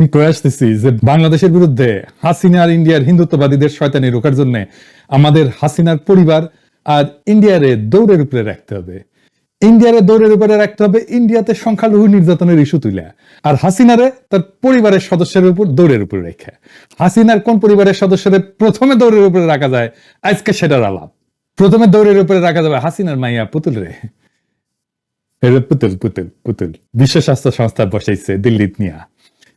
আমি যে বাংলাদেশের বিরুদ্ধে হাসিনার ইন্ডিয়ার হিন্দুত্ববাদীদের শয়তানি রোকার জন্য আমাদের হাসিনার পরিবার আর ইন্ডিয়ারে দৌড়ের উপরে রাখতে হবে। ইন্ডিয়ারে দৌড়ের উপরে রাখতে হবে, ইন্ডিয়াতে সংখ্যালঘু নির্যাতনের ইস্যু তুলে আর হাসিনারে তার পরিবারের সদস্যের উপর দৌড়ের উপরে রেখে। হাসিনার কোন পরিবারের সদস্যদের প্রথমে দৌড়ের উপরে রাখা যায়, আজকে সেটার আলাপ। প্রথমে দৌড়ের উপরে রাখা যাবে হাসিনার মাইয়া পুতুল রে। পুতুল পুতুল পুতুল। বিশ্ব স্বাস্থ্য সংস্থা বসাইছে দিল্লিত নিয়া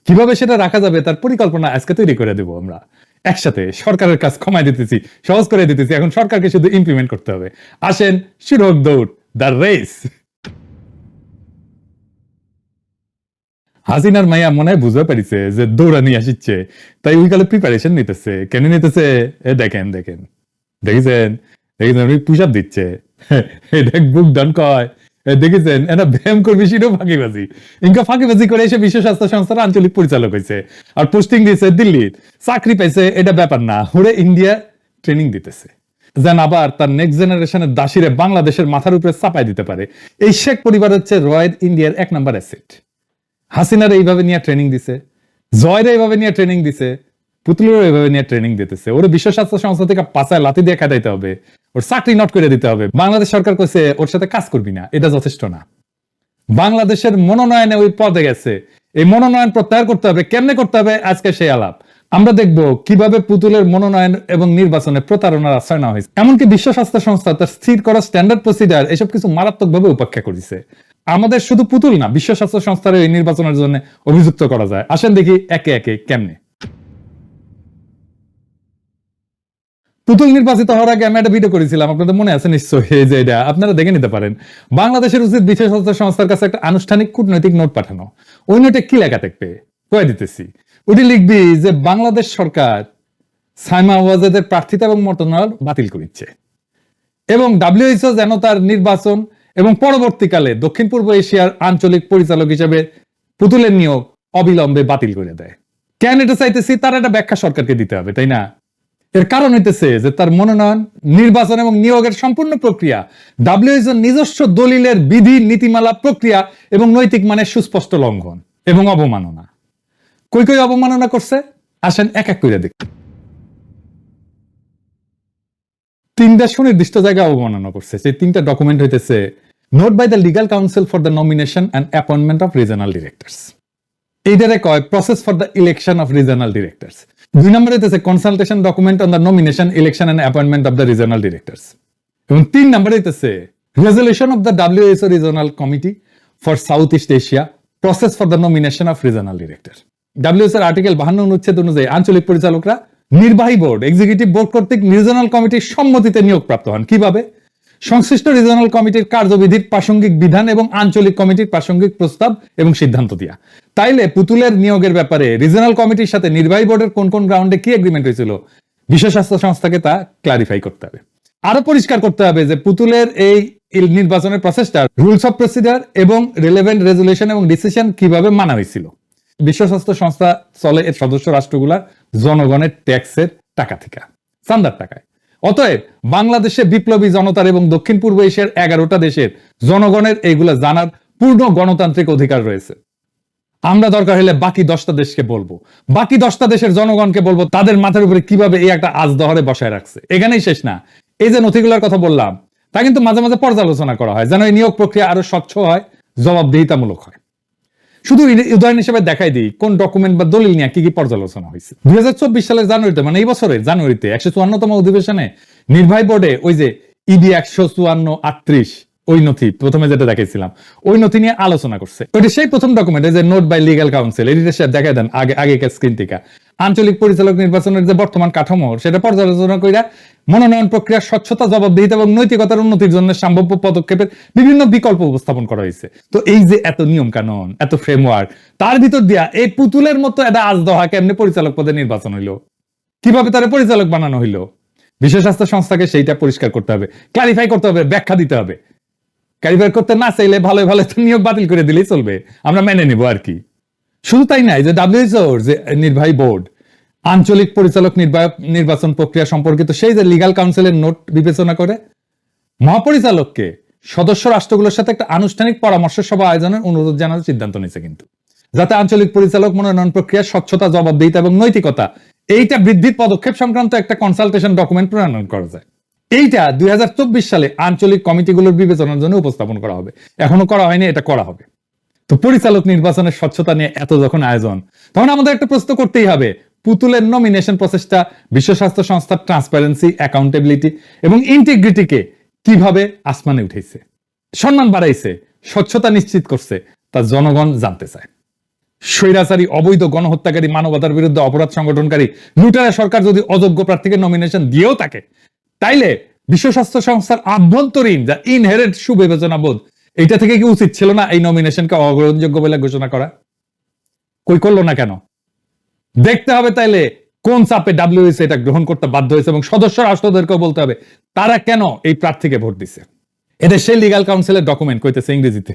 কীভাবে সেটা রাখা যাবে তার পরিকল্পনা আজকে তৈরি করে দেব আমরা। একসাথে সরকারের কাজ কমায় দিতেছি, সহজ করে দিতেছি, এখন সরকারকে শুধু ইমপ্লিমেন্ট করতে হবে। আসেন, শুরু হোক দৌড়, দ্য রেস। হাসিনার মাইয়া মনে হয় বুঝতে পারিছে যে দৌড়া নিয়ে আসিচ্ছে, তাই ওই কালে প্রিপারেশন নিতেছে। কেন নিতেছে? এ দেখেন দেখেন। দেখেছেন? দেখেছেন? আপ দিচ্ছে। এটা বুক ডান কয়। দেখেছেন এটা ফাঁকিবাজি। ইনকা ফাঁকিবাজি করে এসে বিশ্ব স্বাস্থ্য সংস্থার আঞ্চলিক পরিচালক হয়েছে আর পোস্টিং দিয়েছে দিল্লির। চাকরি পাইছে, এটা ব্যাপার না। ইন্ডিয়া ট্রেনিং দিতেছে। যেন আবার তার নেক্সট জেনারেশনের দাসিরে বাংলাদেশের মাথার উপরে চাপাই দিতে পারে। এই শেখ পরিবার হচ্ছে রয়েল ইন্ডিয়ার এক নাম্বার অ্যাসেট হাসিনার এইভাবে নিয়ে ট্রেনিং দিছে। জয়ের এইভাবে নিয়ে ট্রেনিং দিছে। পুতুলেরও এইভাবে নিয়ে ট্রেনিং দিতেছে। ওর বিশ্ব স্বাস্থ্য সংস্থা থেকে পাচায় লাথি দিয়ে খাটাইতে হবে। ওর চাকরি নট করে দিতে হবে। বাংলাদেশ সরকার কইছে, ওর সাথে কাজ করবি না। এটা যথেষ্ট না। বাংলাদেশের মনোনয়নে ওই পদে গেছে। এই মনোনয়ন প্রত্যাহার করতে হবে। কেমনে করতে হবে? আজকে সেই আলাপ। আমরা দেখব কীভাবে পুতুলের মনোনয়ন এবং নির্বাচনে প্রতারণার আশ্রয় নেওয়া হয়েছে। এমনকি বিশ্ব স্বাস্থ্য সংস্থা তার স্থির করা স্ট্যান্ডার্ড প্রসিডার এসব কিছু মারাত্মকভাবে উপেক্ষা করেছে। আমাদের শুধু পুতুল না বিশ্ব স্বাস্থ্য সংস্থার এই নির্বাচনের জন্য অভিযুক্ত করা যায়। আসেন দেখি একে একে কেমনে। পুতুল নির্বাচিত হওয়ার আগে আমি একটা ভিডিও করেছিলাম, আপনাদের মনে আছে নিশ্চয়ই যে এটা? আপনারা দেখে নিতে পারেন। বাংলাদেশের উচিত বিশেষ সংস্থার কাছে একটা আনুষ্ঠানিক কূটনৈতিক নোট পাঠানো। ওই নোটে কি লেখা থাকবে? কয়ে দিতেছি। ওটি লিখবি যে, বাংলাদেশ সরকার সাইমা ওয়াজেদের প্রার্থিতা এবং মতনাল বাতিল করিচ্ছে। এবং ডাব্লিউএইচও যেন তার নির্বাচন এবং পরবর্তীকালে দক্ষিণ পূর্ব এশিয়ার আঞ্চলিক পরিচালক হিসেবে পুতুলের নিয়োগ অবিলম্বে বাতিল করে দেয়। কেন এটা চাইতেছি? তার একটা ব্যাখ্যা সরকারকে দিতে হবে, তাই না? এর কারণ হইতেছে যে তার মনোনয়ন, নির্বাচন এবং নিয়োগের সম্পূর্ণ প্রক্রিয়া। ডাব্লিউএইচও নিজস্ব দলিলের বিধি, নীতিমালা, প্রক্রিয়া এবং নৈতিক মানের সুস্পষ্ট লঙ্ঘন এবং অবমাননা। কই কই অবমাননা করছে? আসেন এক এক করে দেখ। তিনটা সুনির্দিষ্ট জায়গায় অবমাননা করছে। সেই তিনটা ডকুমেন্ট হইতেছে note by the legal council for the nomination and appointment of regional directors এইটারে কয় process for the election of regional directors দুই নম্বরে হইতেছে consultation document on the nomination election and appointment of the regional directors এবং তিন নম্বরে হইতেছে resolution of the WSO regional committee for South East Asia process for the nomination of regional director WS এর article বাহান্ন অনুচ্ছেদ অনুযায়ী আঞ্চলিক পরিচালকরা নির্বাহী বোর্ড এক্সিকিউটিভ বোর্ড কর্তৃক রিজনাল কমিটির সম্মতিতে নিয়োগপ্রাপ্ত হন। কীভাবে? সংশ্লিষ্ট রিজনাল কমিটির কার্যবিধির প্রাসঙ্গিক বিধান এবং আঞ্চলিক কমিটির প্রাসঙ্গিক প্রস্তাব এবং সিদ্ধান্ত দিয়া। তাইলে পুতুলের নিয়োগের ব্যাপারে রিজনাল কমিটির সাথে নির্বাহী বোর্ডের কোন কোন গ্রাউন্ডে কি এগ্রিমেন্ট হয়েছিল? বিশ্ব স্বাস্থ্য সংস্থাকে তা ক্লারিফাই করতে হবে। আরও পরিষ্কার করতে হবে যে পুতুলের এই নির্বাচনের প্রসেসটা রুলস অফ প্রসিডার এবং রিলেভেন্ট রেজুলেশন এবং ডিসিশন কীভাবে মানা হয়েছিল। বিশ্ব স্বাস্থ্য সংস্থা চলে এর সদস্য রাষ্ট্রগুলার জনগণের ট্যাক্সের টাকা থেকে চান্দার টাকায়। অতএব বাংলাদেশে বিপ্লবী জনতার এবং দক্ষিণ পূর্ব এশিয়ার এগারোটা দেশের জনগণের এইগুলা জানার পূর্ণ গণতান্ত্রিক অধিকার রয়েছে। আমরা দরকার হলে বাকি দশটা দেশকে বলব। বাকি দশটা দেশের জনগণকে বলব, তাদের মাথার উপরে কীভাবে এই একটা আজ দহরে বসায় রাখছে। এখানেই শেষ না। এই যে নথিগুলোর কথা বললাম, তা কিন্তু মাঝে মাঝে পর্যালোচনা করা হয়, যেন এই নিয়োগ প্রক্রিয়া আরও স্বচ্ছ হয়, জবাবদিহিতামূলক হয়। শুধু উদাহরণ হিসেবে দেখাই দিই, কোন ডকুমেন্ট বা দলিল নিয়ে কি কি পর্যালোচনা হয়েছে। দুই হাজার চব্বিশ সালের জানুয়ারিতে মানে এই বছরের জানুয়ারিতে, একশো চুয়ান্নতম অধিবেশনে নির্বাহী বোর্ডে ওই যে ইডি একশো চুয়ান্ন আটত্রিশ ওই নথি, প্রথমে যেটা দেখাইছিলাম, ওই নথি নিয়ে আলোচনা করছে। ওইটা সেই প্রথম ডকুমেন্ট যে note by legal council editor সাহেব দেখাই দেন আগে, আগেকার স্ক্রিন থেকে আঞ্চলিক পরিচালক নির্বাচনের যে বর্তমান কাঠামো, সেটা পর্যালোচনা কইরা মনোনয়ন প্রক্রিয়ার স্বচ্ছতা, জবাবদিহিতা এবং নৈতিকতার উন্নতির জন্য সম্ভাব্য পদক্ষেপের বিভিন্ন বিকল্প উপস্থাপন করা হয়েছে। তো এই যে এত নিয়ম কানুন এত ফ্রেমওয়ার্ক তার ভিতর দিয়া এই পুতুলের মতো এটা আজ দহা কেমনে পরিচালক পদে নির্বাচন হইল? কীভাবে তারা পরিচালক বানানো হইল? বিশ্ব স্বাস্থ্য সংস্থাকে সেইটা পরিষ্কার করতে হবে ক্লারিফাই করতে হবে, ব্যাখ্যা দিতে হবে। ক্লারিফাই করতে না চাইলে ভালো ভালো তো নিয়োগ বাতিল করে দিলেই চলবে। আমরা মেনে নিব আর কি। শুধু তাই নাই যে ডাব্লিউএইচওর যে নির্বাহী বোর্ড, আঞ্চলিক পরিচালক নির্বাচন প্রক্রিয়া সম্পর্কিত সেই যে লিগাল কাউন্সিলের নোট বিবেচনা করে, মহাপরিচালককে সদস্য রাষ্ট্রগুলোর সাথে একটা আনুষ্ঠানিক পরামর্শ সভা আয়োজনের অনুরোধ জানার সিদ্ধান্ত নিয়েছে কিন্তু। যাতে আঞ্চলিক পরিচালক মনোনয়ন প্রক্রিয়া স্বচ্ছতা, জবাবদিহিতা এবং নৈতিকতা, এইটা বৃদ্ধির পদক্ষেপ সংক্রান্ত একটা কনসালটেশন ডকুমেন্ট প্রণয়ন করা যায়। এইটা দুই হাজার চব্বিশ সালে আঞ্চলিক কমিটিগুলোর বিবেচনার জন্য উপস্থাপন করা হবে। এখনও করা হয়নি, এটা করা হবে। তো পরিচালক নির্বাচনের স্বচ্ছতা নিয়ে এত যখন আয়োজন, তখন আমাদের একটা প্রশ্ন করতেই হবে। পুতুলের নমিনেশন প্রসেসটা বিশ্ব স্বাস্থ্য সংস্থার ট্রান্সপারেন্সি অ্যাকাউন্টেবিলিটি এবং ইন্টিগ্রিটিকে কীভাবে আসমানে উঠেছে সম্মান বাড়াইছে, স্বচ্ছতা নিশ্চিত করছে, তা জনগণ জানতে চায়। স্বৈরাচারী, অবৈধ গণহত্যাকারী, মানবতার বিরুদ্ধে অপরাধ সংগঠনকারী লুটারা সরকার যদি অযোগ্য প্রার্থীকে নমিনেশন দিয়েও থাকে তাইলে বিশ্ব স্বাস্থ্য সংস্থার আভ্যন্তরীণ যা ইনহেরেন্ট সুবিবেচনা বোধ এইটা থেকে কি উচিত ছিল না এই নমিনেশনকে অগ্রহণযোগ্য বলে ঘোষণা করা? কই করল না কেন? দেখতে হবে তাইলে কোন চাপে ডাব্লিউএস এটা গ্রহণ করতে বাধ্য হয়েছে এবং সদস্য রাষ্ট্রদেরকেও বলতে হবে, তারা কেন এই প্রার্থীকে ভোট দিছে? এটা সেই লিগাল কাউন্সিলের ডকুমেন্ট কইতেছে ইংরেজিতে।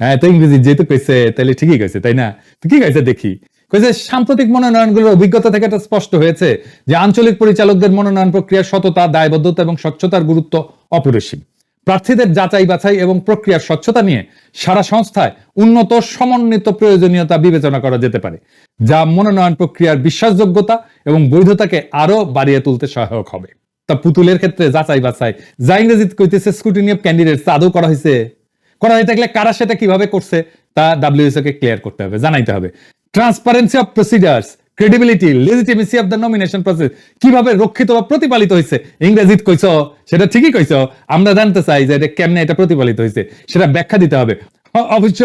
হ্যাঁ তো ইংরেজি যেহেতু কইছে তাহলে ঠিকই কইছে, তাই না? কি কইছে দেখি? কইছে, সাম্প্রতিক মনোনয়নগুলোর অভিজ্ঞতা থেকে এটা স্পষ্ট হয়েছে যে আঞ্চলিক পরিচালকদের মনোনয়ন প্রক্রিয়ার সততা, দায়বদ্ধতা এবং স্বচ্ছতার গুরুত্ব অপরিসীম। প্রার্থীদের যাচাই বাছাই এবং প্রক্রিয়ার স্বচ্ছতা নিয়ে সারা সংস্থায় উন্নত, সমন্বিত প্রয়োজনীয়তা বিবেচনা করা যেতে পারে, যা মনোনয়ন প্রক্রিয়ার বিশ্বাসযোগ্যতা এবং বৈধতাকে আরও বাড়িয়ে তুলতে সহায়ক হবে। তা পুতুলের ক্ষেত্রে যাচাই বাছাই, যা ইংরেজিতে কইতেছে স্কুটিনি অফ ক্যান্ডিডেট আদৌ করা হয়েছে করা হয়ে থাকলে কারা সেটা কীভাবে করছে? তা ডাব্লিউএসও কে ক্লিয়ার করতে হবে, জানাইতে হবে। Transparency of procedures credibility legitimacy of the nomination process কীভাবে রক্ষিত বা প্রতিপালিত হয়েছে ইংরেজিত কইছ, সেটা ঠিকই কইছ। আমরা জানতে চাই যে এটা কেমনে এটা প্রতিপালিত হয়েছে সেটা ব্যাখ্যা দিতে হবে। অবশ্য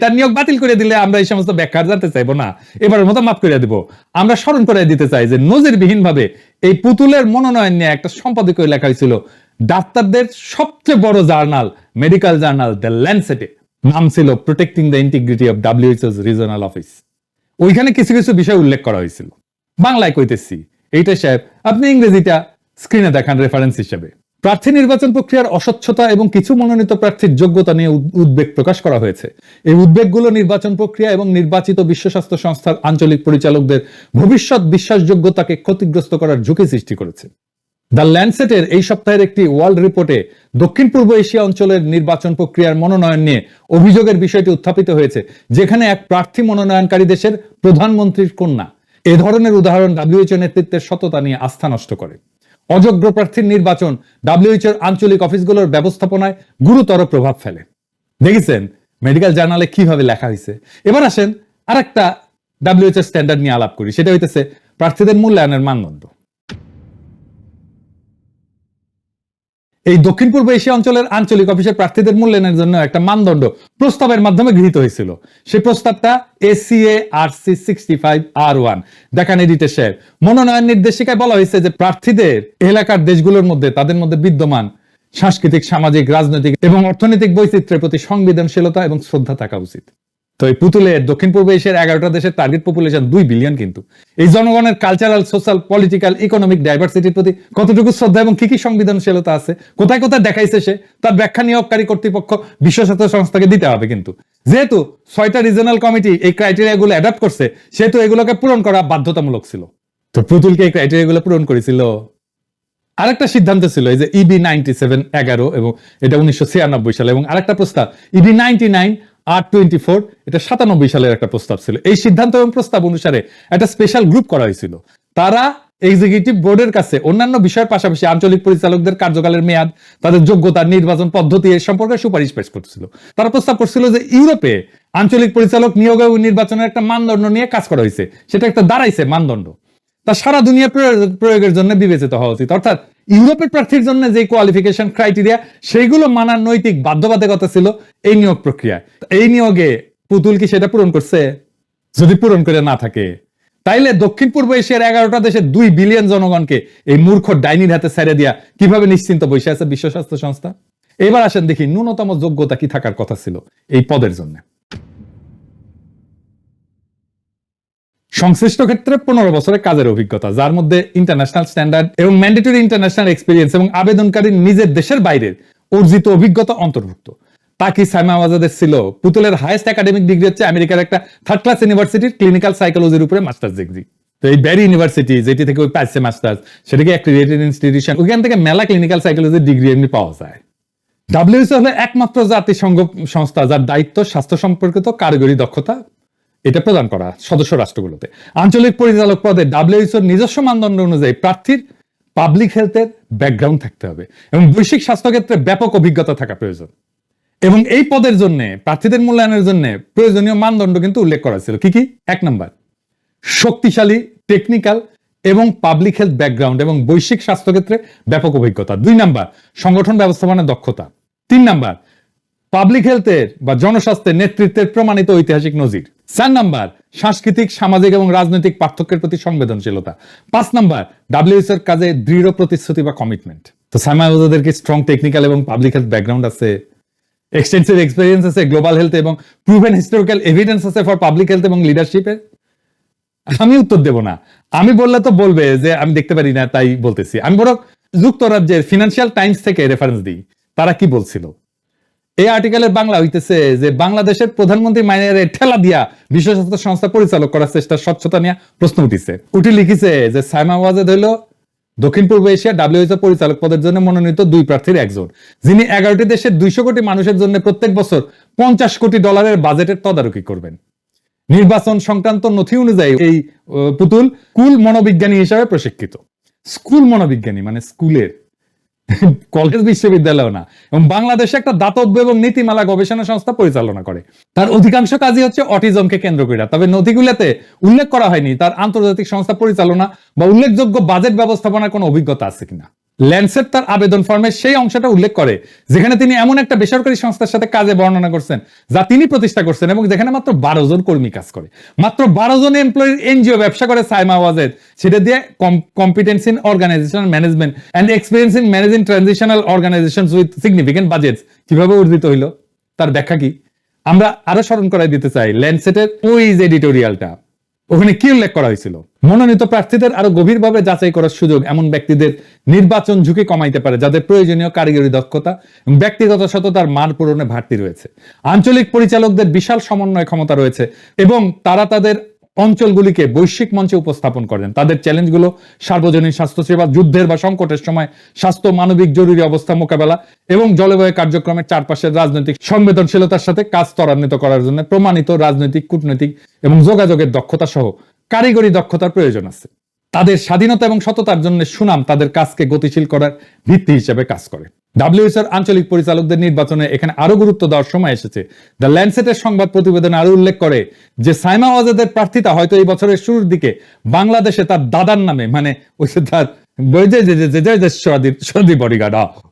তার নিয়োগ বাতিল করে দিলে আমরা এই সমস্ত ব্যাখ্যা জানতে চাইব না। এবারের মতো মাফ করে দিব। আমরা স্মরণ করে দিতে চাই যে নজিরবিহীন ভাবে এই পুতুলের মনোনয়ন নিয়ে একটা সম্পাদকীয় লেখা হয়েছিল ডাক্তারদের সবচেয়ে বড় জার্নাল, মেডিকেল জার্নাল দ্য ল্যান্ডসেটে। নাম ছিল প্রোটেক্টিং দ্য ইন্টিগ্রিটি অফ ডাব্লিউএইচওস রিজনাল অফিস ওইখানে কিছু কিছু বিষয় উল্লেখ করা হয়েছিল। বাংলায় কইতেছি, এইটা সাহেব, আপনি ইংরেজিটা স্ক্রিনে দেখান রেফারেন্স হিসেবে। প্রার্থী নির্বাচন প্রক্রিয়ার অস্বচ্ছতা এবং কিছু মনোনীত প্রার্থীর যোগ্যতা নিয়ে উদ্বেগ প্রকাশ করা হয়েছে। এই উদ্বেগগুলো নির্বাচন প্রক্রিয়া এবং নির্বাচিত বিশ্ব স্বাস্থ্য সংস্থার আঞ্চলিক পরিচালকদের ভবিষ্যৎ বিশ্বাসযোগ্যতাকে ক্ষতিগ্রস্ত করার ঝুঁকি সৃষ্টি করেছে। দ্য ল্যান্ডসেটের এই সপ্তাহের একটি ওয়ার্ল্ড রিপোর্টে দক্ষিণ পূর্ব এশিয়া অঞ্চলের নির্বাচন প্রক্রিয়ার মনোনয়ন নিয়ে অভিযোগের বিষয়টি উত্থাপিত হয়েছে, যেখানে এক প্রার্থী মনোনয়নকারী দেশের প্রধানমন্ত্রীর কন্যা। এ ধরনের উদাহরণ ডাব্লিউএইচও নেতৃত্বের সততা নিয়ে আস্থা নষ্ট করে। অযোগ্য প্রার্থীর নির্বাচন ডাব্লিউএইচওর আঞ্চলিক অফিসগুলোর ব্যবস্থাপনায় গুরুতর প্রভাব ফেলে। দেখেছেন মেডিকেল জার্নালে কীভাবে লেখা হয়েছে? এবার আসেন আরেকটা ডাব্লিউএইচওর স্ট্যান্ডার্ড নিয়ে আলাপ করি, সেটা হইতেছে প্রার্থীদের মূল্যায়নের মানদণ্ড। এই দক্ষিণ পূর্ব এশিয়া অঞ্চলের আঞ্চলিক অফিসের প্রার্থীদের মূল্যায়নের জন্য একটা মানদণ্ড প্রস্তাবের মাধ্যমে গৃহীত হয়েছিল। সেই প্রস্তাবটা SEA R C sixty five R one দেখান এডিটে মনোনয়ন নির্দেশিকায় বলা হয়েছে যে প্রার্থীদের এলাকার দেশগুলোর মধ্যে তাদের মধ্যে বিদ্যমান সাংস্কৃতিক, সামাজিক, রাজনৈতিক এবং অর্থনৈতিক বৈচিত্র্যের প্রতি সংবেদনশীলতা এবং শ্রদ্ধা থাকা উচিত। তো এই পুতুলের দক্ষিণ পূর্ব এশিয়ার এগারোটা দেশের টার্গেট পপুলেশন দুই বিলিয়ন কিন্তু। এই জনগণের কালচারাল সোশ্যাল পলিটিক্যাল ইকোনমিক ডাইভার্সিটির প্রতি কতটুকু শ্রদ্ধা এবং কি কি সংবেদনশীলতা আছে, কোথায় কোথায় দেখাইছে সে, তার ব্যাখ্যা নিয়োগকারী কর্তৃপক্ষ বিশ্ব স্বাস্থ্য সংস্থাকে দিতে হবে কিন্তু। যেহেতু ছয়টা রিজনাল কমিটি এই ক্রাইটেরিয়াগুলো অ্যাডাপ্ট করছে, সেহেতু এগুলোকে পূরণ করা বাধ্যতামূলক ছিল। তো পুতুলকে এই ক্রাইটেরিয়াগুলো পূরণ করেছিল। আরেকটা সিদ্ধান্ত ছিল, এই যে ইবি নাইনটি সেভেন এগারো এবং এটা উনিশশো ছিয়ানব্বই সালে এবং আরেকটা প্রস্তাব EB ninety nine R twenty four এটা সাতানব্বই সালের একটা প্রস্তাব ছিল। এই সিদ্ধান্ত এবং প্রস্তাব অনুসারে একটা স্পেশাল গ্রুপ করা হয়েছিল। তারা এক্সিকিউটিভ বোর্ডের কাছে অন্যান্য বিষয়ের পাশাপাশি আঞ্চলিক পরিচালকদের কার্যকালের মেয়াদ, তাদের যোগ্যতা, নির্বাচন পদ্ধতি এ সম্পর্কে সুপারিশ পেশ করছিল। তারা প্রস্তাব করছিল যে ইউরোপে আঞ্চলিক পরিচালক নিয়োগ এবং নির্বাচনের একটা মানদণ্ড নিয়ে কাজ করা হয়েছে। সেটা একটা দাঁড়াইছে মানদণ্ড। তা সারা দুনিয়া প্রয়োগের জন্য বিবেচিত হওয়া উচিত। অর্থাৎ ইউরোপের প্রার্থীর জন্য যে কোয়ালিফিকেশন ক্রাইটেরিয়া সেইগুলো মানার নৈতিক বাধ্যবাধকতা ছিল এই নিয়োগ প্রক্রিয়ায়। এই নিয়োগে পুতুল কি সেটা পূরণ করছে? যদি পূরণ করে না থাকে, তাইলে দক্ষিণ পূর্ব এশিয়ার এগারোটা দেশের দুই বিলিয়ন জনগণকে এই মূর্খ ডাইনির হাতে ছেড়ে দিয়া কীভাবে নিশ্চিন্ত বসে আছে বিশ্ব স্বাস্থ্য সংস্থা? এবার আসেন দেখি ন্যূনতম যোগ্যতা কি থাকার কথা ছিল এই পদের জন্য। সংশ্লিষ্ট ক্ষেত্রে পনেরো বছরের কাজের অভিজ্ঞতা, যার মধ্যে ইন্টারন্যাশনাল স্ট্যান্ডার্ড এবং ম্যান্ডেটরি ইন্টারন্যাশনাল এক্সপিরিয়েন্স এবং আবেদনকারীর নিজের দেশের বাইরের অর্জিত অভিজ্ঞতা অন্তর্ভুক্ত। তাকি সাইমা আওয়াজাদের ছিল পুতুলের হাইয়েস্ট একাডেমিক ডিগ্রি হচ্ছে আমেরিকার একটা থার্ড ক্লাস ইউনিভার্সিটির ক্লিনিক্যাল সাইকোলজির উপরে মাস্টার্স ডিগ্রি তো এই ব্যারি ইউনিভার্সিটি যেটি থেকে ওই পাইছে মাস্টার্স সেটাকে অ্যাক্রিডিটেড ইনস্টিটিউশন ওখান থেকে মেলা ক্লিনিক্যাল সাইকোলজির ডিগ্রি এমনি পাওয়া যায়। ডাব্লিউএসও হলো একমাত্র জাতিসংঘ সংস্থা, যার দায়িত্ব স্বাস্থ্য সম্পর্কিত, কারিগরি দক্ষতা এটা প্রদান করা সদস্য রাষ্ট্রগুলোতে। আঞ্চলিক পরিচালক পদে ডাব্লিউএইচওর নিজস্ব মানদণ্ড অনুযায়ী প্রার্থীর পাবলিক হেলথের ব্যাকগ্রাউন্ড থাকতে হবে এবং বৈশ্বিক স্বাস্থ্য ক্ষেত্রে ব্যাপক অভিজ্ঞতা থাকা প্রয়োজন। এবং এই পদের জন্য, প্রার্থীদের মূল্যায়নের জন্য প্রয়োজনীয় মানদণ্ড কিন্তু উল্লেখ করা ছিল। কি কি? এক নম্বর, শক্তিশালী টেকনিক্যাল এবং পাবলিক হেলথ ব্যাকগ্রাউন্ড এবং বৈশ্বিক স্বাস্থ্য ক্ষেত্রে ব্যাপক অভিজ্ঞতা। দুই নাম্বার, সংগঠন ব্যবস্থাপনার দক্ষতা। তিন নাম্বার পাবলিক হেলথের বা জনস্বাস্থ্যের নেতৃত্বের প্রমাণিত ঐতিহাসিক নজির। চার নাম্বার, সাংস্কৃতিক, সামাজিক এবং রাজনৈতিক পার্থক্যের প্রতি সংবেদনশীলতা। পাঁচ নাম্বার ডাব্লিউএস এর কাজে দৃঢ় প্রতিশ্রুতি বা কমিটমেন্ট তো ওদের কি স্ট্রং টেকনিক্যাল এবং পাবলিক হেলথ ব্যাকগ্রাউন্ড আছে? এক্সটেন্সিভ এক্সপিরিয়েন্স আছে গ্লোবাল হেলথ এবং প্রুভেন হিস্টোরিক্যাল এভিডেন্স আছে ফর পাবলিক হেলথ এবং লিডারশিপের আমি উত্তর দেব না। আমি বললে তো বলবে যে আমি দেখতে পারি না, তাই বলতেছি। আমি বরং যুক্তরাজ্যের ফিনান্সিয়াল টাইমস থেকে রেফারেন্স দিই। তারা কি বলছিল? এই আর্টিকেলের বাংলা হইতেছে যে বাংলাদেশের প্রধানমন্ত্রী মাইনের ঠেলা দিয়া বিশ্ব স্বাস্থ্য সংস্থা পরিচালক করার চেষ্টা স্বচ্ছতা নিয়ে প্রশ্ন উঠিছে। উঠি লিখিছে যে সাইমা ওয়াজেদ হইল দক্ষিণ পূর্ব এশিয়া ডাব্লিউএইচও পরিচালক পদের জন্য মনোনীত দুই প্রার্থীর একজন, যিনি এগারোটি দেশের দুইশো কোটি মানুষের জন্য প্রত্যেক বছর পঞ্চাশ কোটি ডলারের বাজেটের তদারকি করবেন। নির্বাচন সংক্রান্ত নথি অনুযায়ী এই পুতুল কুল মনোবিজ্ঞানী হিসাবে প্রশিক্ষিত। স্কুল মনোবিজ্ঞানী মানে স্কুলের কলেজ বিশ্ববিদ্যালয় না, এবং বাংলাদেশে একটা দাতব্য এবং নীতিমালা গবেষণা সংস্থা পরিচালনা করে। তার অধিকাংশ কাজই হচ্ছে অটিজমকে কেন্দ্র করে তবে নথিগুলোতে উল্লেখ করা হয়নি, তার আন্তর্জাতিক সংস্থা পরিচালনা বা উল্লেখযোগ্য বাজেট ব্যবস্থাপনার কোনো অভিজ্ঞতা আছে কিনা। ল্যান্ডসেট তার আবেদন ফর্মের সেই অংশটা উল্লেখ করে, যেখানে তিনি এমন একটা বেসরকারি সংস্থার সাথে কাজে বর্ণনা করছেন, যা তিনি প্রতিষ্ঠা করছেন এবং যেখানে মাত্র বারো জন কর্মী কাজ করে। মাত্র বারো জন এমপ্লয়ির এনজিও ব্যবসা করে সাইমা ওয়াজেদ। সেটা দিয়ে competence in organisational management and experience in managing transitional organisation with significant budgets কীভাবে অর্জিত হইল? তার ব্যাখ্যা কি? আমরা আরও স্মরণ করাই দিতে চাই, ল্যান্ডসেটের ওই যে এডিটোরিয়ালটা ওখানে কি উল্লেখ করা হয়েছিল? মনোনীত প্রার্থীদের আরও গভীরভাবে যাচাই করার সুযোগ এমন ব্যক্তিদের নির্বাচন ঝুঁকি কমাইতে পারে, যাদের প্রয়োজনীয় কারিগরি দক্ষতা এবং ব্যক্তিগত সততার মান পূরণে ঘাটতি রয়েছে। আঞ্চলিক পরিচালকদের বিশাল সমন্বয় ক্ষমতা রয়েছে এবং তারা তাদের অঞ্চলগুলিকে বৈশ্বিক মঞ্চে উপস্থাপন করেন। তাদের চ্যালেঞ্জগুলো সার্বজনীন স্বাস্থ্যসেবা, যুদ্ধের বা সংকটের সময়, স্বাস্থ্য, মানবিক, জরুরি অবস্থা মোকাবেলা এবং জলবায়ু কার্যক্রমের চারপাশের রাজনৈতিক সংবেদনশীলতার সাথে কাজ ত্বরান্বিত করার জন্য প্রমাণিত রাজনৈতিক, কূটনৈতিক এবং যোগাযোগের দক্ষতা সহ কারিগরি দক্ষতার প্রয়োজন আছে। তাদের স্বাধীনতা এবং সততার জন্য সুনাম তাদের কাজকে গতিশীল করার ভিত্তি হিসেবে কাজ করে। ডাব্লিউএসএর আঞ্চলিক পরিচালকদের নির্বাচনে এখানে আরও গুরুত্ব দেওয়ার সময় এসেছে। দ্য ল্যান্ডসেটের সংবাদ প্রতিবেদনে আরও উল্লেখ করে যে, সাইমা ওয়াজেদের প্রার্থিতা হয়তো এই বছরের শুরুর দিকে বাংলাদেশে তার দাদার নামে মানে ওই তার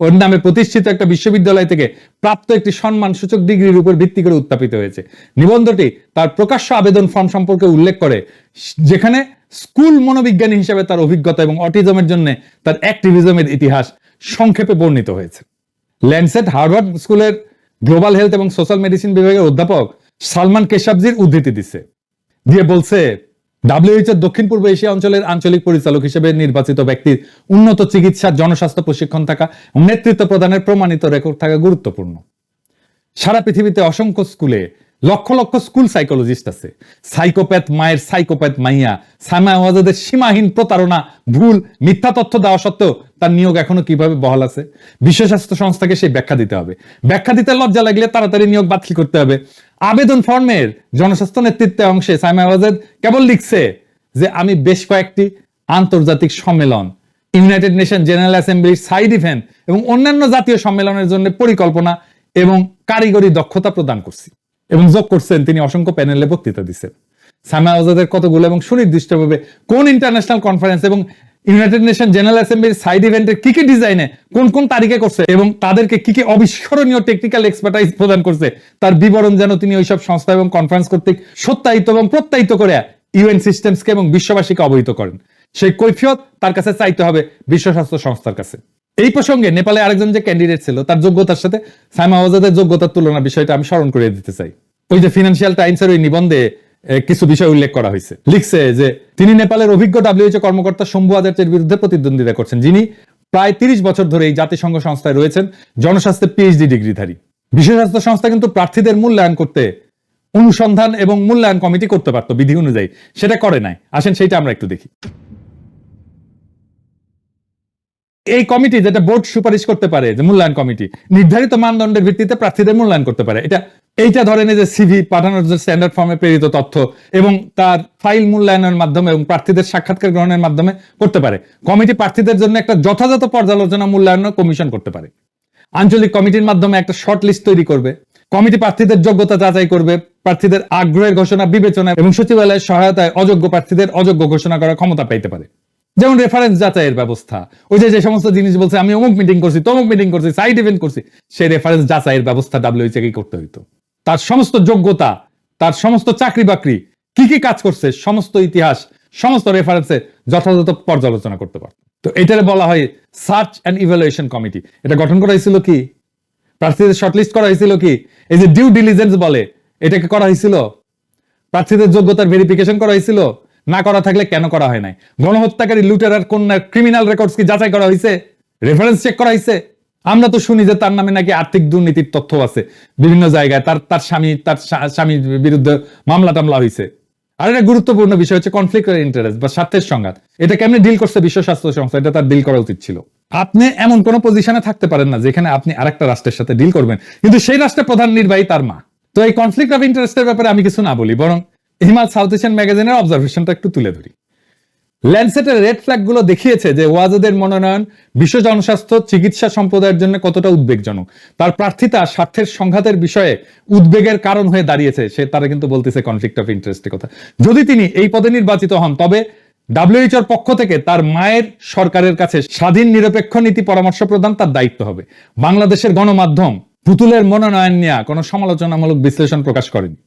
ওর নামে প্রতিষ্ঠিত একটা বিশ্ববিদ্যালয় থেকে প্রাপ্ত একটি সম্মান সূচক ডিগ্রির উপর ভিত্তি করে উত্থাপিত হয়েছে। নিবন্ধটি তার প্রকাশ্য আবেদন ফর্ম সম্পর্কে উল্লেখ করে, যেখানে স্কুল মনোবিজ্ঞানী হিসেবে তার অভিজ্ঞতা এবং অটিজমের জন্য তার অ্যাক্টিভিজমের ইতিহাস সংক্ষেপে বর্ণিত হয়েছে। ল্যান্ডসেট হার্ভার্ড স্কুলের গ্লোবাল হেলথ এবং সোশ্যাল মেডিসিন বিভাগের অধ্যাপক সালমান কেশাবজির উদ্ধৃতি দিচ্ছে দিয়ে বলছে ডাব্লিউএইচ এর দক্ষিণ পূর্ব এশিয়া অঞ্চলের আঞ্চলিক পরিচালক হিসেবে নির্বাচিত ব্যক্তির উন্নত চিকিৎসা, জনস্বাস্থ্য প্রশিক্ষণ থাকা, নেতৃত্ব প্রদানের প্রমাণিত রেকর্ড থাকা গুরুত্বপূর্ণ। সারা পৃথিবীতে অসংখ্য স্কুলে লক্ষ লক্ষ স্কুল সাইকোলজিস্ট আছে। সাইকোপ্যাথ মায়ের সাইকোপ্যাথ মাইয়া। সাইমা ওয়াজাদের সীমাহীন প্রতারণা, ভুল, মিথ্যা তথ্য দেওয়া সত্ত্বেও তার নিয়োগ এখনও কীভাবে বহাল আছে? বিশ্ব স্বাস্থ্য সংস্থাকে সেই ব্যাখ্যা দিতে হবে। ব্যাখ্যা দিতে লজ্জা লাগলে তাড়াতাড়ি নিয়োগ বাতিল করতে হবে। আবেদন ফর্মের জনস্বাস্থ্য নেতৃত্বে অংশে সাইমা ওয়াজেদ কেবল লিখছে যে, আমি বেশ কয়েকটি আন্তর্জাতিক সম্মেলন ইউনাইটেড নেশন জেনারেল অ্যাসেম্বলির সাইড ইভেন্ট এবং অন্যান্য জাতীয় সম্মেলনের জন্য পরিকল্পনা এবং কারিগরি দক্ষতা প্রদান করছি। এবং যোগ করছেন, তিনি অসংখ্য প্যানেলে বক্তৃতা দিচ্ছেন। সামা আজাদের কতগুলো এবং সুনির্দিষ্টভাবে কোন ইন্টারন্যাশনাল কনফারেন্স এবং ইউনাইটেড নেশন জেনারেল অ্যাসেম্বলির সাইড ইভেন্টের কি কি ডিজাইনে কোন কোন তারিখে করছে এবং তাদেরকে কি কি অবিস্মরণীয় টেকনিক্যাল এক্সপার্টাইজ প্রদান করছে, তার বিবরণ যেন তিনি ওইসব সংস্থা এবং কনফারেন্স কর্তৃক সত্যায়িত এবং প্রত্যায়িত করে ইউএন সিস্টেমসকে এবং বিশ্ববাসীকে অবহিত করেন। সেই কৈফিয়ত তার কাছে চাইতে হবে বিশ্ব স্বাস্থ্য সংস্থার কাছে। এই প্রসঙ্গে নেপালে আরেকজন যে ক্যান্ডিডেট ছিল, তার যোগ্যতার সাথে সাইমা আজাদের যোগ্যতার তুলনা বিষয়টা আমি স্মরণ করিয়ে দিতে চাই। ওই যে ফিনান্সিয়াল টাইমসের ওই নিবন্ধে কিছু বিষয় উল্লেখ করা হয়েছে। লিখছে যে, তিনি নেপালের অভিজ্ঞ ডাব্লিউএইচও কর্মকর্তা শম্ভু আচার্যের বিরুদ্ধে প্রতিদ্বন্দ্বিতা করছেন। যিনি প্রায় তিরিশ বছর ধরে এই জাতিসংঘ সংস্থায় রয়েছেন, জনস্বাস্থ্যে পিএইচডি ডিগ্রিধারী। বিশ্ব স্বাস্থ্য সংস্থা কিন্তু প্রার্থীদের মূল্যায়ন করতে অনুসন্ধান এবং মূল্যায়ন কমিটি করতে পারতো বিধি অনুযায়ী। সেটা করে নাই। আসেন, সেইটা আমরা একটু দেখি। এই কমিটি যেটা বোর্ড সুপারিশ করতে পারে, যে মূল্যায়ন কমিটি, নির্ধারিত মানদণ্ডের ভিত্তিতে প্রার্থীদের মূল্যায়ন করতে পারে। এটা, এইটা ধরেন যে সিভি পাঠানোর যে স্ট্যান্ডার্ড ফর্মে প্রেরিত তথ্য এবং তার ফাইল মূল্যায়নের মাধ্যমে এবং প্রার্থীদের সাক্ষাৎকার গ্রহণের মাধ্যমে করতে পারে। কমিটি প্রার্থীদের জন্য একটা যথাযথ পর্যালোচনা মূল্যায়ন কমিশন করতে পারে। আঞ্চলিক কমিটির মাধ্যমে একটা শর্ট লিস্ট তৈরি করবে। কমিটি প্রার্থীদের যোগ্যতা যাচাই করবে, প্রার্থীদের আগ্রহের ঘোষণা বিবেচনা এবং সচিবালয়ের সহায়তায় অযোগ্য প্রার্থীদের অযোগ্য ঘোষণা করার ক্ষমতা পাইতে পারে। যেমন রেফারেন্স যাচাইয়ের ব্যবস্থা। ওই যে যে সমস্ত জিনিস বলছে, আমি অমুক মিটিং করছি, তমুক মিটিং করছি সাইড ইভেন্ট করছি, সেই রেফারেন্স যাচাইয়ের ব্যবস্থা ডাব্লিউএইচএ কি করতে হইতো। তার সমস্ত যোগ্যতা, তার সমস্ত চাকরি বাকরি, কি কি কাজ করছে, সমস্ত ইতিহাস, সমস্ত রেফারেন্সে যথাযথ পর্যালোচনা করতে পারত। তো এটারে বলা হয় সার্চ অ্যান্ড ইভ্যালুয়েশন কমিটি এটা গঠন করা হয়েছিল কি? প্রার্থীদের শর্টলিস্ট করা হয়েছিল কি? এই যে ডিউ ডিলিজেন্স বলে, এটাকে করা হয়েছিল? প্রার্থীদের যোগ্যতার ভেরিফিকেশন করা হয়েছিল? না করা থাকলে কেন করা হয় নাই? গণহত্যাকারী লুটেরার কন্যার ক্রিমিনাল রেকর্ডস কি যাচাই করা হয়েছে রেফারেন্স চেক করা হয়েছে আমরা তো শুনি যে তার নামে নাকি আর্থিক দুর্নীতির তথ্য আছে। বিভিন্ন জায়গায় তার তার স্বামী, তার স্বামীর বিরুদ্ধে মামলা টামলা হয়েছে আর একটা গুরুত্বপূর্ণ বিষয় হচ্ছে কনফ্লিক্ট ইন্টারেস্ট বা স্বার্থের সংঘাত। এটা কেমনি ডিল করছে বিশ্ব স্বাস্থ্য সংস্থা? এটা তার ডিল করা উচিত ছিল। আপনি এমন কোন পজিশনে থাকতে পারেন না যেখানে আপনি আরেকটা রাষ্ট্রের সাথে ডিল করবেন। কিন্তু সেই রাষ্ট্রের প্রধান নির্বাহী তার মা। তো এই কনফ্লিক্ট অফ ইন্টারেস্টের ব্যাপারে আমি কিছু না বলি, বরং হিমাল সাউথ এশিয়ান ম্যাগাজিনের অবজারভেশনটা একটু তুলে ধরি। ল্যান্ডসেটের রেড ফ্ল্যাগগুলো দেখিয়েছে যে ওয়াজেদের মনোনয়ন, বিশ্ব জনস্বাস্থ্য, চিকিৎসা সম্প্রদায়ের জন্য কতটা উদ্বেগজনক। তার প্রার্থিতা স্বার্থের সংঘাতের বিষয়ে উদ্বেগের কারণ হয়ে দাঁড়িয়েছে, সে তারা কিন্তু বলতেছে কনফ্লিক্ট অফ ইন্টারেস্টের কথা। যদি তিনি এই পদে নির্বাচিত হন, তবে ডাব্লিউএইচওর পক্ষ থেকে তার মায়ের সরকারের কাছে স্বাধীন নিরপেক্ষ নীতি পরামর্শ প্রদান তার দায়িত্ব হবে। বাংলাদেশের গণমাধ্যম পুতুলের মনোনয়ন নিয়ে কোনো সমালোচনামূলক বিশ্লেষণ প্রকাশ করেনি।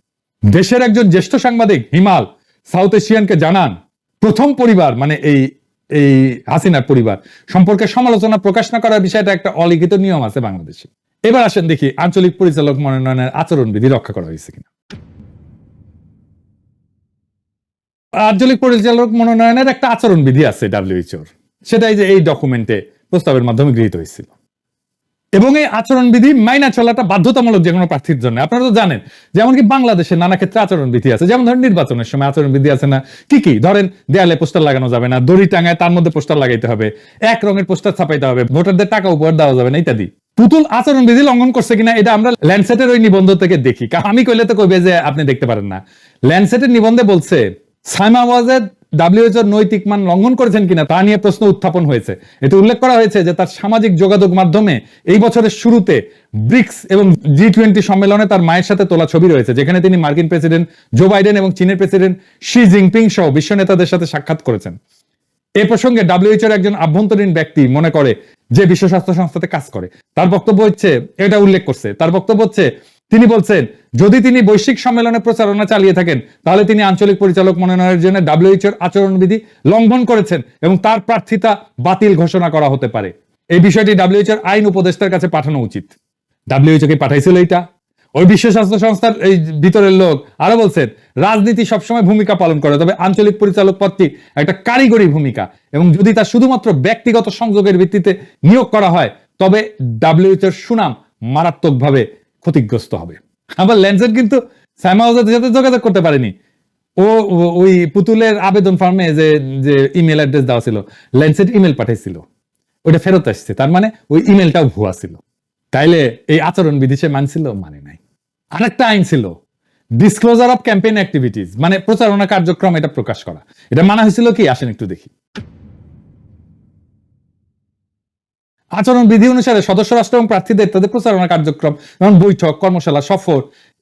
দেশের একজন জ্যেষ্ঠ সাংবাদিক হিমাল সাউথ এশিয়ানকে জানান, প্রথম পরিবার মানে এই এই হাসিনার পরিবার, সম্পর্কে সমালোচনা প্রকাশ না করার বিষয়টা একটা অলিখিত নিয়ম আছে বাংলাদেশে। এবার আসেন দেখি আঞ্চলিক পরিচালক মনোনয়নের আচরণবিধি রক্ষা করা হয়েছে কিনা। আঞ্চলিক পরিচালক মনোনয়নের একটা আচরণবিধি আছে ডাব্লিউএইচওর সেটাই যে এই ডকুমেন্টে প্রস্তাবের মাধ্যমে গৃহীত হয়েছিল। এবং এই আচরণবিধি মাইনা চলাটা বাধ্যতামূলক যে কোনো প্রার্থীর জন্য। আপনারা তো জানেন যেমন কি বাংলাদেশে নানা ক্ষেত্রে আচরণবিধি আছে। যেমন ধরেন নির্বাচনের সময় আচরণবিধি আছে না? কি কি? ধরেন দেয়ালে পোস্টার লাগানো যাবে না, দড়ি টাঙায় তার মধ্যে পোস্টার লাগাইতে হবে, এক রঙের পোস্টার ছাপাইতে হবে, ভোটারদের টাকা উপহার দেওয়া যাবে না, ইত্যাদি। পুতুল আচরণবিধি লঙ্ঘন করছে কিনা এটা আমরা ল্যান্ডসেটের ওই নিবন্ধ থেকে দেখি। আমি কইলে তো কইবে যে আপনি দেখতে পারেন না। ল্যান্ডসেটের নিবন্ধে বলছে, সাইমা ওয়াজেদ ডাব্লিউএইচওর নৈতিক মান লঙ্ঘন করেছেন কিনা তা নিয়ে প্রশ্ন উত্থাপন হয়েছে। এতে উল্লেখ করা হয়েছে যে তার সামাজিক যোগাযোগ মাধ্যমে এই বছরের শুরুতে ব্রিক্স এবং জি টোয়েন্টি সম্মেলনে তার মায়ের সাথে তোলা ছবি রয়েছে, যেখানে তিনি মার্কিন প্রেসিডেন্ট জো বাইডেন এবং চীনের প্রেসিডেন্ট শি জিনপিং সহ বিশ্ব নেতাদের সাথে সাক্ষাৎ করেছেন। এ প্রসঙ্গে ডাব্লিউএইচওর একজন আভ্যন্তরীণ ব্যক্তি মনে করে যে বিশ্ব স্বাস্থ্য সংস্থাতে কাজ করে। তার বক্তব্য হচ্ছে, এটা উল্লেখ করছে, তার বক্তব্য হচ্ছে তিনি বলছেন, যদি তিনি বৈশ্বিক সম্মেলনে প্রচারণা চালিয়ে থাকেন, তাহলে তিনি আঞ্চলিক পরিচালক মনোনয়নের জন্য ডাব্লিউএইচওর আচরণবিধি লঙ্ঘন করেছেন এবং তার প্রার্থিতা বাতিল ঘোষণা করা হতে পারে। এই বিষয়টি ডাব্লিউএইচওর আইন উপদেষ্টার কাছে পাঠানো উচিত। ডাব্লিউএইচও কে পাঠাইছিল এইটা। ওই বিশ্ব স্বাস্থ্য সংস্থার এই ভিতরের লোক আরও বলছেন, রাজনীতি সবসময় ভূমিকা পালন করে, তবে আঞ্চলিক পরিচালক পদটি একটা কারিগরি ভূমিকা এবং যদি তা শুধুমাত্র ব্যক্তিগত সংযোগের ভিত্তিতে নিয়োগ করা হয়, তবে ডাব্লিউএইচওর সুনাম মারাত্মকভাবে ক্ষতিগ্রস্ত হবে। আবার ল্যান্সেট কিন্তু স্যামাউজের সাথে যোগাযোগ করতে পারেনি। ও ওই পুতুলের আবেদন ফর্মে যে যে ইমেল অ্যাড্রেস দেওয়া ছিল ল্যান্সেট ইমেল পাঠাইছিল। ওটা ফেরত আসছে। তার মানে ওই ইমেলটাও ভুয়া ছিল। তাইলে এই আচরণ বিধি সে মানছিল মানে নাই। আরেকটা আইন ছিল ডিসক্লোজার অফ ক্যাম্পেইন অ্যাক্টিভিটিস মানে প্রচারণা কার্যক্রম এটা প্রকাশ করা। এটা মানা হয়েছিল কি? আসেন একটু দেখি। আচরণ বিধি অনুসারে সদস্য, রাষ্ট্র এবং প্রার্থীদের তাদের প্রচারণা কার্যক্রম যেমন বৈঠক, কর্মশালা, সফর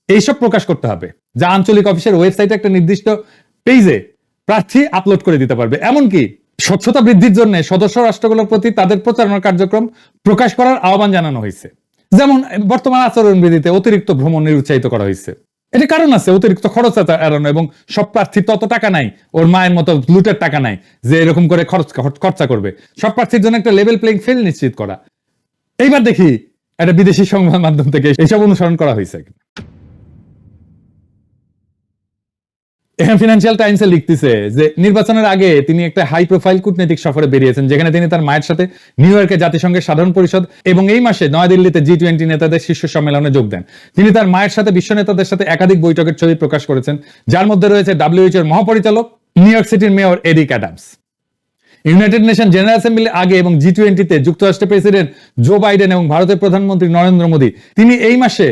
এইসব প্রকাশ করতে হবে, যা আঞ্চলিক অফিসের ওয়েবসাইটে একটা নির্দিষ্ট পেজে প্রার্থী আপলোড করে দিতে পারবে। এমনকি স্বচ্ছতা বৃদ্ধির জন্য সদস্য, রাষ্ট্রগুলোর প্রতি তাদের প্রচারণা কার্যক্রম প্রকাশ করার আহ্বান জানানো হয়েছে। যেমন বর্তমান আচরণ বিধিতে অতিরিক্ত ভ্রমণ নিরুৎসাহিত করা হয়েছে। এটা কারণ আছে, অতিরিক্ত খরচ এড়ানো এবং সব প্রার্থীর তত টাকা নাই, ওর মায়ের মতো লুটের টাকা নাই যে এরকম করে খরচ খরচা করবে। সব প্রার্থীর জন্য একটা লেভেল প্লেইং ফিল্ড নিশ্চিত করা। এইবার দেখি, একটা বিদেশি সংবাদ মাধ্যম থেকে এইসব অনুসরণ করা হয়েছে ফিনান্সিয়াল টাইমসে লিখতেছে যে, নির্বাচনের আগে তিনি একটা হাই প্রোফাইল কূটনৈতিক সফরে বেরিয়েছেন, যেখানে তিনি তার মায়ের সাথে নিউ ইয়র্কে জাতিসংঘের সাধারণ পরিষদ এবং এই মাসে নয়াদিল্লিতে জি টোয়েন্টি নেতাদের শীর্ষ সম্মেলনে যোগ দেন। তিনি তার মায়ের সাথে বিশ্ব নেতাদের সাথে একাধিক বৈঠকের ছবি প্রকাশ করেছেন, যার মধ্যে রয়েছে ডাব্লিউএইচ এর মহাপরিচালক নিউ ইয়র্ক সিটির mayor Eric Adams United Nation General অ্যাসেম্বলির আগে এবং জি টোয়েন্টিতে যুক্তরাষ্ট্রের প্রেসিডেন্ট জো বাইডেন এবং ভারতের প্রধানমন্ত্রী নরেন্দ্র মোদী, তিনি এই মাসে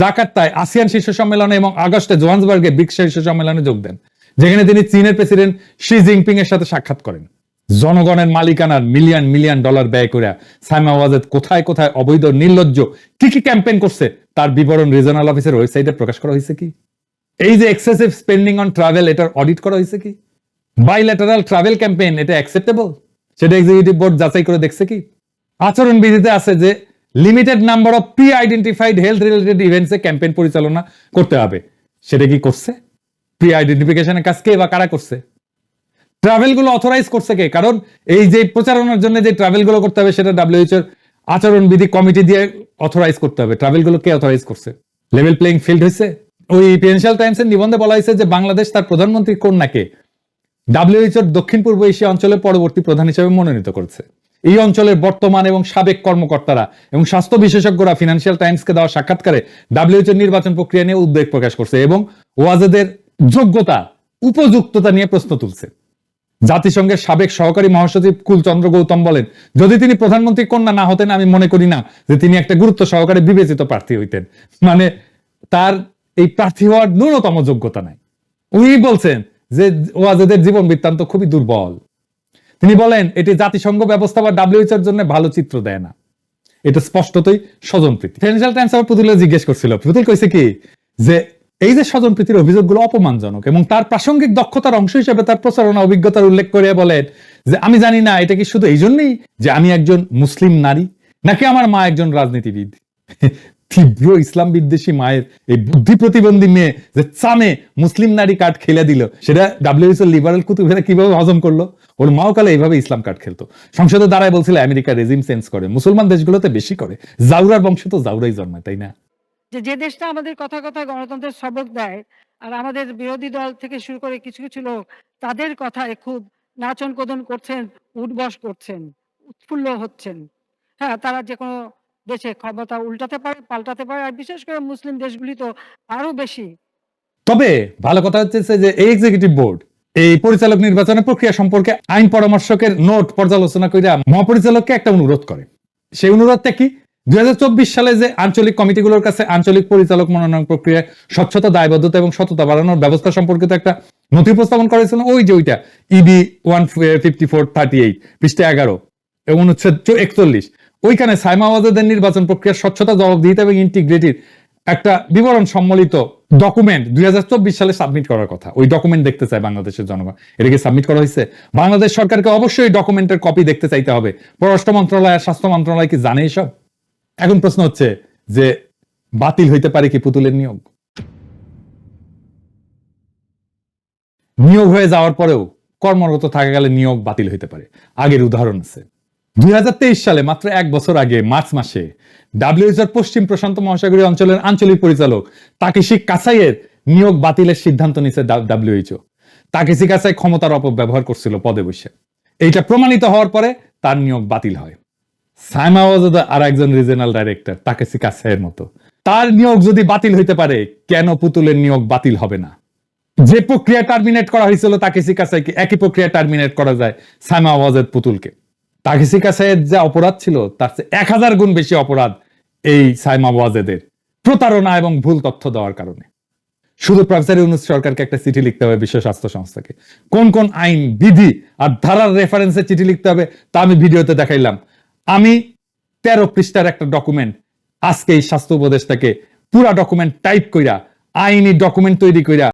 জাকার্তায় আসিয়ান শীর্ষ সম্মেলনে এবং আগস্টে জোহান্সবার্গে ব্রিক্স শীর্ষ সম্মেলনে যোগ দেন, যেখানে তিনি চীনের প্রেসিডেন্ট শি জিনপিং এর সাথে সাক্ষাৎ করেন। জনগণের মালিকানার মিলিয়ন মিলিয়ন ডলার ব্যয় করে সাইমা ওয়াজেদ কোথায় কোথায় অবৈধ, নির্লজ্জ, কি কি ক্যাম্পেইন করছে, তার বিবরণ রিজনাল অফিসের ওয়েবসাইটে প্রকাশ করা হয়েছে কি? এই যে এক্সেসিভ স্পেন্ডিং অন ট্রাভেল এটার অডিট করা হয়েছে কি? বাইল্যাটারাল ট্রাভেল ক্যাম্পেইন এটা অ্যাকসেপ্টেবল সেটা এক্সিকিউটিভ বোর্ড যাচাই করে দেখছে কি? আচরণ বিধিতে আছে যে limited number of pre identified health related ইভেন্টসে campaign পরিচালনা করতে হবে। সেটা কি করছে? প্রি আইডেন্টিফিকেশনের কাজ কে বা কারা করছে? ট্রাভেলগুলো অথরাইজ করছে কে? কারণ এই যে প্রচারণার জন্য যে ট্রাভেলগুলো করতে হবে, সেটা ডাব্লিউএইচ এর আচরণ বিধি কমিটি দিয়ে অথরাইজ করতে হবে। ট্রাভেলগুলো কে অথরাইজ করছে? লেভেল প্লেইং ফিল্ড হয়েছে ওই ফিনান্সিয়াল টাইমস এর নিবন্ধে বলা হয়েছে যে বাংলাদেশ তার প্রধানমন্ত্রী কন্যাকে ডাব্লিউএইচ এর দক্ষিণ পূর্ব এশিয়া অঞ্চলের পরবর্তী প্রধান হিসেবে মনোনীত করেছে। এই অঞ্চলের বর্তমান এবং সাবেক কর্মকর্তারা এবং স্বাস্থ্য বিশেষজ্ঞরা ফিনান্সিয়াল টাইমসকে দেওয়া সাক্ষাৎকারে ডাব্লিউএইচ এর নির্বাচন প্রক্রিয়া নিয়ে উদ্বেগ প্রকাশ করছে এবং ওয়াজেদের যোগ্যতা, উপযুক্ততা নিয়ে প্রশ্ন তুলছে। জাতিসংঘের সাবেক সহকারী মহাসচিব কুলচন্দ্র গৌতম বলেন, যদি তিনি প্রধানমন্ত্রী কন্যা না হতেন, আমি মনে করি না যে তিনি একটা গুরুত্ব সহকারে বিবেচিত প্রার্থী হইতেন। মানে তার এই প্রার্থী হওয়ার ন্যূনতম যোগ্যতা নাই। উনি বলছেন যে ওয়াজেদের জীবন বৃত্তান্ত খুবই দুর্বল। তিনি বলেন, এটি জাতিসংঘ ব্যবস্থা বা ডাব্লিউএইচ এর জন্য ভালো চিত্র দেয় না। এটা স্পষ্টতই স্বজনপ্রীতি ফিনান্সিয়াল টাইমস আবার পুতুলে জিজ্ঞেস করছিল। পুতুল কইছে কি যে, এই যে স্বজনপ্রীতির অভিযোগগুলো অপমানজনক এবং তার প্রাসঙ্গিক দক্ষতার অংশ হিসেবে তার প্রচারণা অভিজ্ঞতার উল্লেখ করে বলেন যে, আমি জানি না, এটা কি শুধু এই জন্যই যে আমি একজন মুসলিম নারী নাকি আমার মা একজন রাজনীতিবিদ? তীব্র ইসলাম বিদ্বেষী মায়ের এই বুদ্ধি প্রতিবন্ধী মেয়ে যে চামে মুসলিম নারী কার্ড খেলে দিল, সেটা ডাব্লিউএস লিবারাল কুতুবেরা কীভাবে হজম করল? ওর মাও কালে এইভাবে ইসলাম কার্ড খেলতো। সংসদে দাঁড়ায় বলছিল, আমেরিকা রেজিম সেন্স করে, মুসলমান দেশগুলোতে বেশি করে। জাউরার বংশ তো জাউরাই জন্মায়, তাই না? যে দেশটা আমাদের কথা কথা গণতন্ত্রের সবক দেয়, আর আমাদের বিরোধী দল থেকে শুরু করে কিছু কিছু লোক, তাদের কথায় খুব নাচন কোদন করছেন, উঠবস করছেন, উৎফুল্ল হচ্ছেন। হ্যাঁ তারা যে কোনো দেশে ক্ষমতা উল্টাতে পারে, পাল্টাতে পারে, আর বিশেষ করে মুসলিম দেশগুলি তো আরও বেশি। তবে ভালো কথা হচ্ছে যে এই এক্সিকিউটিভ বোর্ড এই পরিচালক নির্বাচনের প্রক্রিয়া সম্পর্কে আইন পরামর্শকের নোট পর্যালোচনা করে মহাপরিচালককে একটা অনুরোধ করে। সেই অনুরোধটা কি? দুই সালে যে আঞ্চলিক কমিটিগুলোর কাছে আঞ্চলিক পরিচালক মনোনয়ন প্রক্রিয়ায় স্বচ্ছতা, দায়বদ্ধতা এবং সততা বাড়ানোর ব্যবস্থা সম্পর্কিত একটা নথি উপস্থাপন করেছিল, ওই যে ওইটা EB one fifty four thirty eight পৃষ্ঠে এগারো, এবং অনুচ্ছেদ একচল্লিশ। ওইখানে সাইমা ওয়াজেদের নির্বাচন প্রক্রিয়ার স্বচ্ছতা, জবাবদিহিতা এবং ইন্টিগ্রিটির একটা বিবরণ সম্মিলিত ডকুমেন্ট দুই সালে সাবমিট করার কথা। ওই ডকুমেন্ট দেখতে চায় বাংলাদেশের জনগণ। এটা কি সাবমিট করা হয়েছে। বাংলাদেশ সরকারকে অবশ্যই ডকুমেন্টের কপি দেখতে চাইতে হবে। পররাষ্ট্র মন্ত্রণালয় আর স্বাস্থ্য মন্ত্রণালয় কি জানে এসব? এখন প্রশ্ন হচ্ছে যে বাতিল হইতে পারে কি পুতুলের নিয়োগ? নিয়োগ হয়ে যাওয়ার পরেও কর্মরত থাকা গেলে নিয়োগ বাতিল হইতে পারে। আগের উদাহরণ আছে। দুই হাজার তেইশ সালে, মাত্র এক বছর আগে, মার্চ মাসে, ডাব্লিউএইচআর পশ্চিম প্রশান্ত মহাসাগরীয় অঞ্চলের আঞ্চলিক পরিচালক তাকেশি কাসাইয়ের নিয়োগ বাতিলের সিদ্ধান্ত নিছে ডাব্লিউএইচও। তাকেশি কাসাই ক্ষমতার অপব্যবহার করছিল পদে বসে। এইটা প্রমাণিত হওয়ার পরে তার নিয়োগ বাতিল হয়। সাইমা ওয়াজদা আর একজন রিজনাল ডাইরেক্টর তাকেসি কাসাইয়ের মতো। তার নিয়োগ যদি বাতিল হইতে পারে, কেন পুতুলের নিয়োগ বাতিল হবে না? যে প্রক্রিয়া টার্মিনেট করা হয়েছিল তাকেসি কাসাইকে একই প্রক্রিয়া টার্মিনেট করা যায় সাইমা ওয়াজেদ পুতুলকে। তাকেসি কাসাইয়ের যে অপরাধ ছিল, তার চেয়ে এক হাজার গুণ বেশি অপরাধ এই সাইমা ওয়াজেদের প্রতারণা এবং ভুল তথ্য দেওয়ার কারণে। শুধু প্রফেসর ইউনুস সরকারকে একটা চিঠি লিখতে হবে বিশ্ব স্বাস্থ্য সংস্থাকে। কোন কোন আইন, বিধি আর ধারার রেফারেন্সে চিঠি লিখতে হবে, তা আমি ভিডিওতে দেখাইলাম। আমি তেরো পৃষ্ঠার একটা ডকুমেন্ট আজকে এই স্বাস্থ্য উপদেশটাকে পুরা ডকুমেন্ট টাইপ কইরা, আইনি ডকুমেন্ট তৈরি কইরা